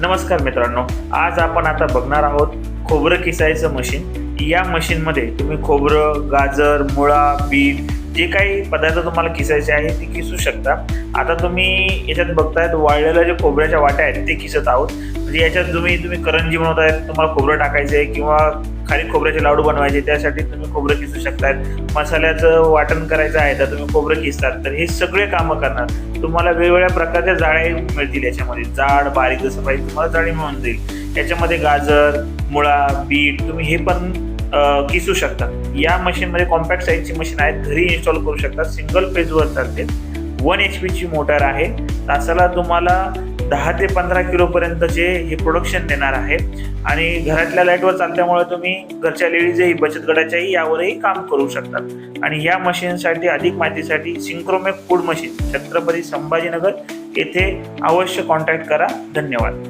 नमस्कार मित्रांनो आज आपण आता बघणार आहोत खोबरं किसायचं मशीन या मशीनमध्ये तुम्ही खोबरं गाजर मुळा बीट जे काही पदार्थ तुम्हाला किसायचे आहे ते किसू शकता. आता तुम्ही याच्यात बघतायत वाळलेल्या जे खोबऱ्याच्या वाट्या आहेत ते किसत आहोत. म्हणजे याच्यात तुम्ही तुम्ही करंजी बनवत आहेत तुम्हाला खोबरं टाकायचं आहे किंवा खाली खोबऱ्याचे लाडू बनवायचे त्यासाठी तुम्ही खोबरं किसू शकतात मसाल्याचं वाटण करायचं आहे तर तुम्ही खोबरं किसतात. तर हे सगळे कामं करणार. तुम्हाला वेगवेगळ्या प्रकारच्या जाळ्या मिळतील याच्यामध्ये. जाड बारीक जसं पाहिजे तुम्हाला जाळी मिळून जाईल. याच्यामध्ये गाजर मुळा बीट तुम्ही हे पण किसू शकता. या मशीनमध्ये कॉम्पॅक्ट साईजची मशीन आहे घरी इन्स्टॉल करू शकता. सिंगल फेजवर चालते. वन एच पीची मोटर आहे. तासाला तुम्हाला दहा ते पंधरा किलोपर्यंतचे हे प्रोडक्शन देणार आहे. आणि घरातल्या लाईटवर चालल्यामुळे तुम्ही घरच्या लेडीजही बचत गटाच्याही यावरही काम करू शकतात. आणि या मशीनसाठी अधिक माहितीसाठी Synchromech food machine Chhatrapati Sambhajinagar येथे अवश्य कॉन्टॅक्ट करा. धन्यवाद.